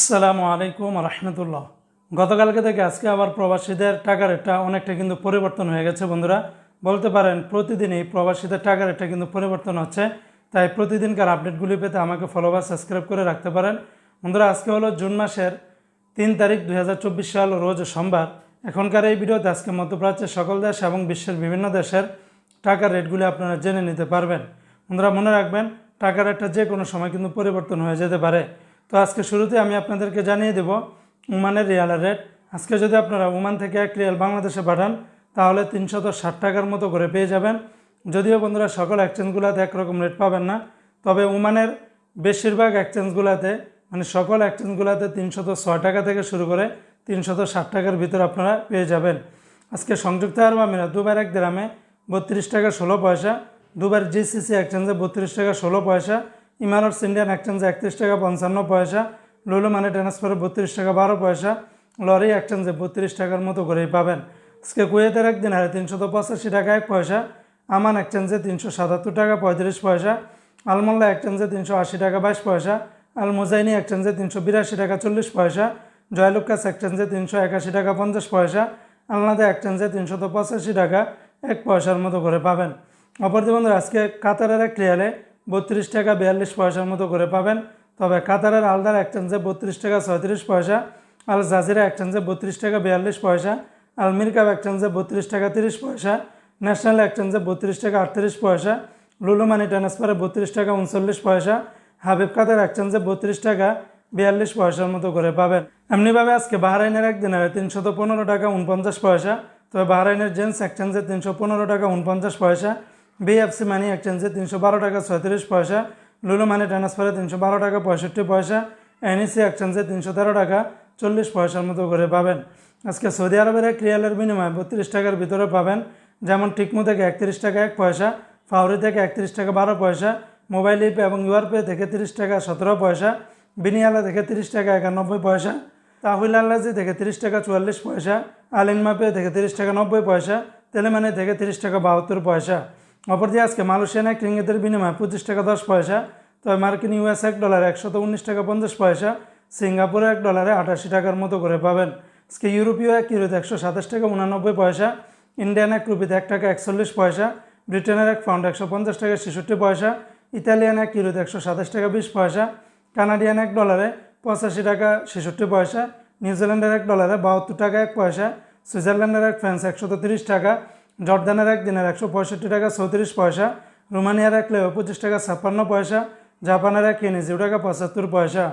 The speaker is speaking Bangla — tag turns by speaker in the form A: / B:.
A: আসসালামু আলাইকুম রহমতুল্লাহ। গতকালকে থেকে আজকে আবার প্রবাসীদের টাকা রেটটা অনেকটা কিন্তু পরিবর্তন হয়ে গেছে বন্ধুরা। বলতে পারেন, প্রতিদিনই প্রবাসীদের টাকা রেটটা কিন্তু পরিবর্তন হচ্ছে। তাই প্রতিদিনকার আপডেটগুলি পেতে আমাকে ফলো বা সাবস্ক্রাইব করে রাখতে পারেন। বন্ধুরা, আজকে হলো জুন মাসের তিন তারিখ দুই হাজার চব্বিশ সাল, রোজ সোমবার। এখনকার এই ভিডিওতে আজকে মধ্যপ্রাচ্যের সকল দেশ এবং বিশ্বের বিভিন্ন দেশের টাকার রেটগুলি আপনারা জেনে নিতে পারবেন। বন্ধুরা, মনে রাখবেন, টাকার রেটটা যে কোনো সময় কিন্তু পরিবর্তন হয়ে যেতে পারে। তো আজকে শুরুতে আমি আপনাদেরকে জানিয়ে দেব ওমানের রিয়ালের রেট। আজকে যদি আপনারা ওমান থেকে এক রিয়াল বাংলাদেশে পাঠান, তাহলে তিনশত ষাট টাকার মতো করে পেয়ে যাবেন। যদিও বন্ধুরা, সকল এক্সচেঞ্জগুলোতে একরকম রেট পাবেন না, তবে ওমানের বেশিরভাগ এক্সচেঞ্জগুলোতে মানে সকল এক্সচেঞ্জগুলোতে তিনশত ছয় টাকা থেকে শুরু করে তিনশত ষাট টাকার ভিতরে আপনারা পেয়ে যাবেন। আজকে সংযুক্ত আরব আমিরাত, দুবার এক গ্রামে বত্রিশ টাকা ষোলো পয়সা, দুবার জিসিসি এক্সচেঞ্জে বত্রিশ টাকা ষোলো পয়সা ইমারটস ইন্ডিয়ান এক্সচেঞ্জে একত্রিশ টাকা পঞ্চান্ন পয়সা, লুলু মানি ট্রান্সফারে বত্রিশ টাকা বারো পয়সা, লরি এক্সচেঞ্জে বত্রিশ টাকার মতো করেই পাবেন। আজকে কুয়েতের একদিন হারে তিনশত পঁচাশি টাকা এক পয়সা, আমান এক্সচেঞ্জে তিনশো সাতাত্তর টাকা পঁয়ত্রিশ পয়সা, আলমোল্লা এক্সচেঞ্জে তিনশো আশি টাকা বাইশ পয়সা আল মুজাইনি এক্সচেঞ্জে তিনশো বিরাশি টাকা চল্লিশ পয়সা, জয়লুকাস এক্সচেঞ্জে তিনশো একাশি টাকা পঞ্চাশ পয়সা, আলনাদা এক্সচেঞ্জে তিনশত পঁচাশি টাকা এক পয়সার মতো করে পাবেন। অপরদি বন্ধুরা, আজকে কাতারের এক রিয়ালে বত্রিশ টাকা বিয়াল্লিশ পয়সার মতো করে পাবেন। তবে কাতারের আলদার এক্সচেঞ্জে বত্রিশ টাকা ছয়ত্রিশ পয়সা, আল জাজিরা এক্সচেঞ্জে বত্রিশ টাকা বিয়াল্লিশ পয়সা, আল মিরকাব এক্সচেঞ্জে বত্রিশ টাকা তিরিশ পয়সা ন্যাশনাল এক্সচেঞ্জে বত্রিশ টাকা আটত্রিশ পয়সা, লুলু মানি ট্রান্সফারে বত্রিশ টাকা উনচল্লিশ পয়সা, হাবিব কাদের এক্সচেঞ্জে বত্রিশ টাকা বিয়াল্লিশ পয়সার মতো করে পাবেন। এমনিভাবে আজকে বাহরাইনের একদিনের তিনশত পনেরো টাকা উনপঞ্চাশ পয়সা, তবে বাহরাইনের জেন্টস এক্সচেঞ্জে তিনশো পনেরো টাকা উনপঞ্চাশ পয়সা বিএফসি মানি এক্সচেঞ্জে তিনশো বারো টাকা ছয়ত্রিশ পয়সা লুলু মানি ট্রান্সফারে তিনশো বারো টাকা পঁয়ষট্টি পয়সা এনইসি এক্সচেঞ্জে তিনশো তেরো টাকা চল্লিশ পয়সার মতো করে পাবেন। আজকে সৌদি আরবের এক রিয়ালের বিনিময়ে বত্রিশ টাকার ভিতরে পাবেন, যেমন টিকমো থেকে একত্রিশ টাকা এক পয়সা ফাউরি থেকে একত্রিশ টাকা বারো পয়সা মোবাইল ইপে এবং ইউআরপে থেকে তিরিশ টাকা সতেরো পয়সা বিনিয়ালা থেকে তিরিশ টাকা একানব্বই পয়সা তাহুল আল্লাজি থেকে তিরিশ টাকা চুয়াল্লিশ পয়সা আলিনমাপে থেকে তিরিশ টাকা নব্বই পয়সা তেলেমানি থেকে তিরিশ টাকা বাহাত্তর পয়সা। অপরদিকে আজকে মালয়েশিয়ান এক রিঙ্গিতের বিনিময়ে পঁচিশ টাকা দশ পয়সা, তবে মার্কিন ইউএস এক ডলার একশত উনিশ টাকা পঞ্চাশ পয়সা, সিঙ্গাপুরে এক ডলারে আটাশি টাকার মতো করে পাবেন। আজকে ইউরোপীয় এক ইউরোতে একশো সাতাশ টাকা উনানব্বই পয়সা, ইন্ডিয়ান এক রুপিতে এক টাকা একচল্লিশ পয়সা, ব্রিটেনের এক পাউন্ড একশো পঞ্চাশ টাকা ছেষট্টি পয়সা, ইতালিয়ান এক ইউরোতে একশো সাতাশ টাকা বিশ পয়সা, কানাডিয়ান এক ডলারে পঁচাশি টাকা ছেষট্টি পয়সা, নিউজিল্যান্ডের এক ডলারে বাহাত্তর টাকা এক পয়সা, সুইজারল্যান্ডের এক ফ্রান্স একশত তিরিশ টাকা জর্দানের এক দিনের একশো পঁয়ষট্টি টাকা চৌত্রিশ পয়সা, রোমানিয়ার এক লেও পঁচিশ টাকা, ছাপ্পান্ন পয়সা, জাপানের এক ইয়েনি জিরো টাকা পঁচাত্তর পয়সা।